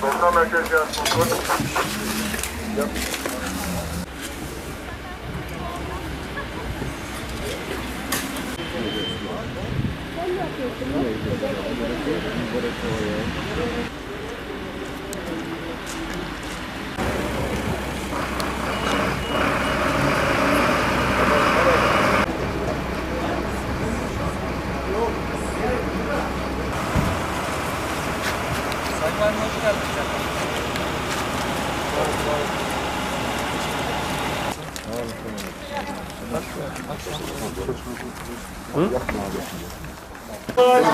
Solda merkez yazsın.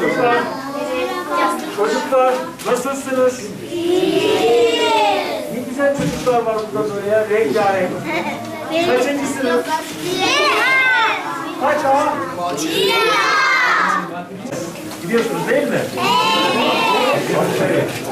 Çocuklar, çocuklar nasılsınız? Ne güzel çocuklar var burada böyle ya, rengarenk. Kaçıncı sınıf? Kaç A? Gidiyorsunuz değil mi? Evet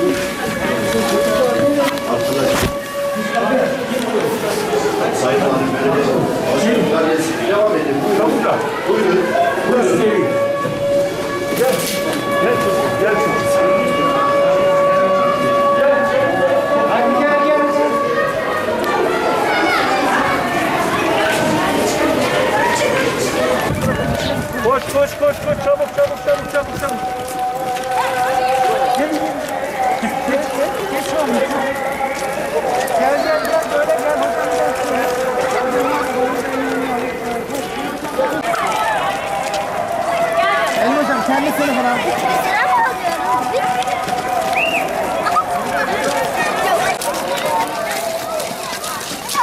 Koş, koş, koş, koş. Çabuk, çabuk, çabuk,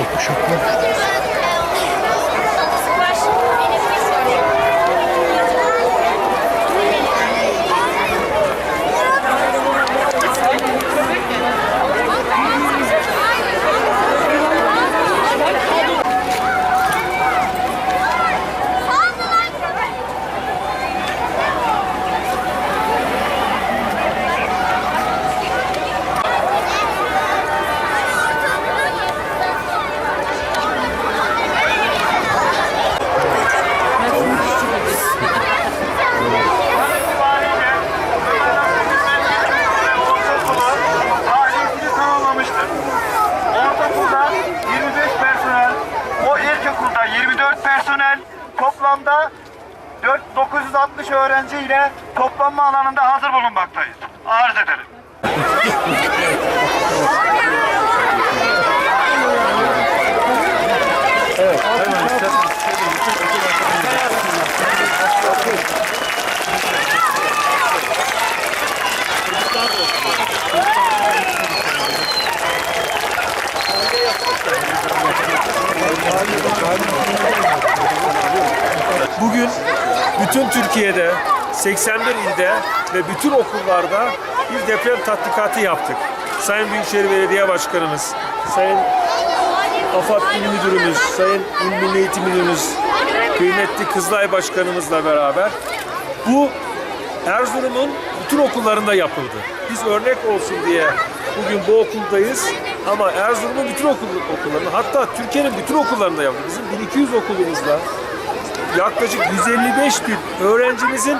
Okosak meg. 960 öğrenci ile toplanma alanında hazır bulunmaktayız. Arz ederim. Bugün bütün Türkiye'de 81 ilde ve bütün okullarda bir deprem tatbikatı yaptık. Sayın Büyükşehir Belediye Başkanımız, Sayın AFAD İl Müdürümüz, Sayın İl Milli Eğitim Müdürümüz, kıymetli Kızılay Başkanımızla beraber bu Erzurum'un bütün okullarında yapıldı. Biz örnek olsun diye bugün bu okuldayız ama Erzurum'un bütün okul, okullarında hatta Türkiye'nin bütün okullarında yapıldı. Bizim 1200 okulumuzda yaklaşık 155 bin öğrencimizin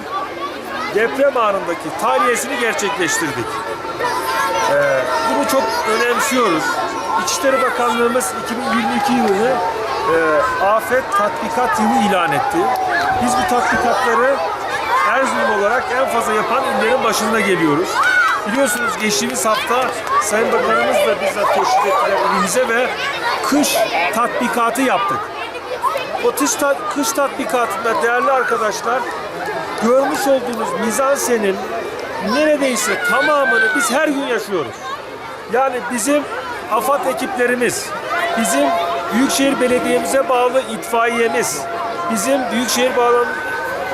deprem anındaki tahliyesini gerçekleştirdik. Ee, bunu çok önemsiyoruz. İçişleri Bakanlığımız 2022 yılını e, afet tatbikat yılı ilan etti. Biz bu tatbikatları Erzurum olarak en fazla yapan illerin başında geliyoruz. Biliyorsunuz geçtiğimiz hafta Sayın Bakanımız da bizzat teşrif ettiler ve kış tatbikatı yaptık. Kış, tat, kış tatbikatında değerli arkadaşlar görmüş olduğunuz mizansenin neredeyse tamamını biz her gün yaşıyoruz. Yani bizim AFAD ekiplerimiz, bizim Büyükşehir Belediye'mize bağlı itfaiyemiz, bizim Büyükşehir bağlı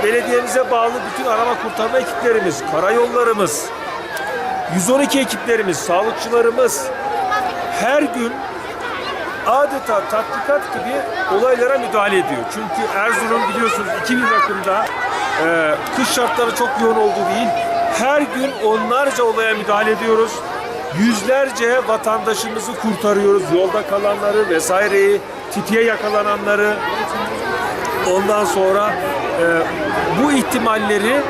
Belediye'mize bağlı bütün arama kurtarma ekiplerimiz, karayollarımız, 112 ekiplerimiz, sağlıkçılarımız her gün adeta tatbikat gibi olaylara müdahale ediyor. Çünkü Erzurum biliyorsunuz 2000 rakımda e, kış şartları çok yoğun olduğu değil. Her gün onlarca olaya müdahale ediyoruz. Yüzlerce vatandaşımızı kurtarıyoruz. Yolda kalanları vesaireyi, titiye yakalananları. Ondan sonra e, bu ihtimalleri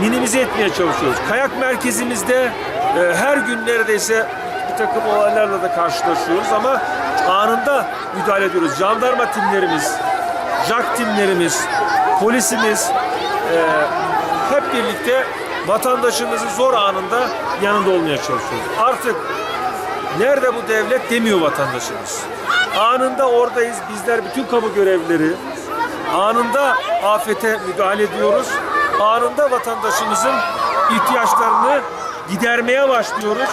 minimize etmeye çalışıyoruz. Kayak merkezimizde e, her gün neredeyse bir takım olaylarla da karşılaşıyoruz ama anında müdahale ediyoruz. Jandarma timlerimiz, JAK timlerimiz, polisimiz e, hep birlikte vatandaşımızı zor anında yanında olmaya çalışıyoruz. Artık nerede bu devlet demiyor vatandaşımız. Anında oradayız. Bizler bütün kamu görevlileri anında afete müdahale ediyoruz. Anında vatandaşımızın ihtiyaçlarını gidermeye başlıyoruz.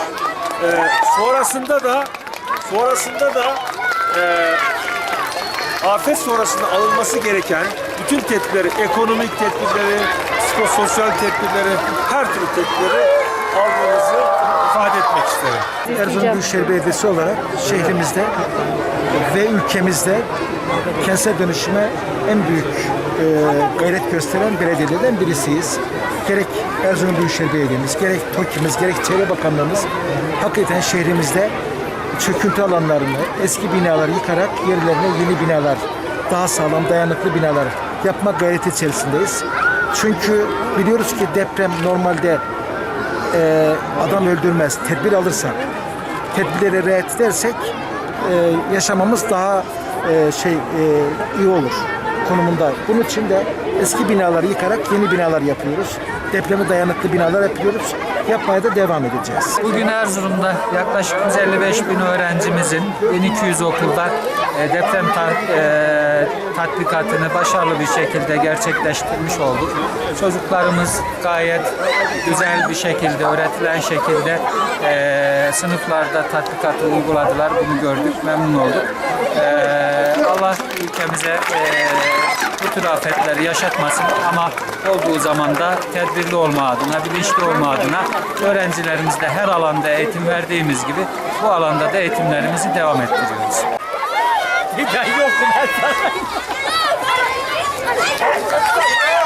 Ee, sonrasında da sonrasında da e, afet sonrasında alınması gereken bütün tedbirleri, ekonomik tedbirleri, psikososyal tedbirleri, her türlü tedbirleri aldığımızı ifade etmek isterim. Erzurum Büyükşehir Belediyesi olarak şehrimizde ve ülkemizde kentsel dönüşüme en büyük e, gayret gösteren belediyelerden birisiyiz. Gerek Erzurum Büyükşehir Belediye'miz, gerek TOKİ'miz, gerek Çevre Bakanlığımız hakikaten şehrimizde çöküntü alanlarını, eski binaları yıkarak yerlerine yeni binalar, daha sağlam, dayanıklı binalar yapma gayreti içerisindeyiz. Çünkü biliyoruz ki deprem normalde e, adam öldürmez. Tedbir alırsak, tedbirlere riayet edersek e, yaşamamız daha e, şey e, iyi olur konumunda. Bunun için de eski binaları yıkarak yeni binalar yapıyoruz. Depreme dayanıklı binalar yapıyoruz. Yapmaya da devam edeceğiz. Bugün Erzurum'da yaklaşık 155 bin öğrencimizin 1200 okulda e, deprem e, tatbikatını başarılı bir şekilde gerçekleştirmiş olduk. Çocuklarımız gayet güzel bir şekilde, öğretilen şekilde e, sınıflarda tatbikatı uyguladılar. Bunu gördük, memnun olduk. Allah ülkemize tür afetleri yaşatmasın ama olduğu zaman da tedbirli olma adına, bilinçli olma adına öğrencilerimizde her alanda eğitim verdiğimiz gibi bu alanda da eğitimlerimizi devam ettiriyoruz. Ben yokum Haydi!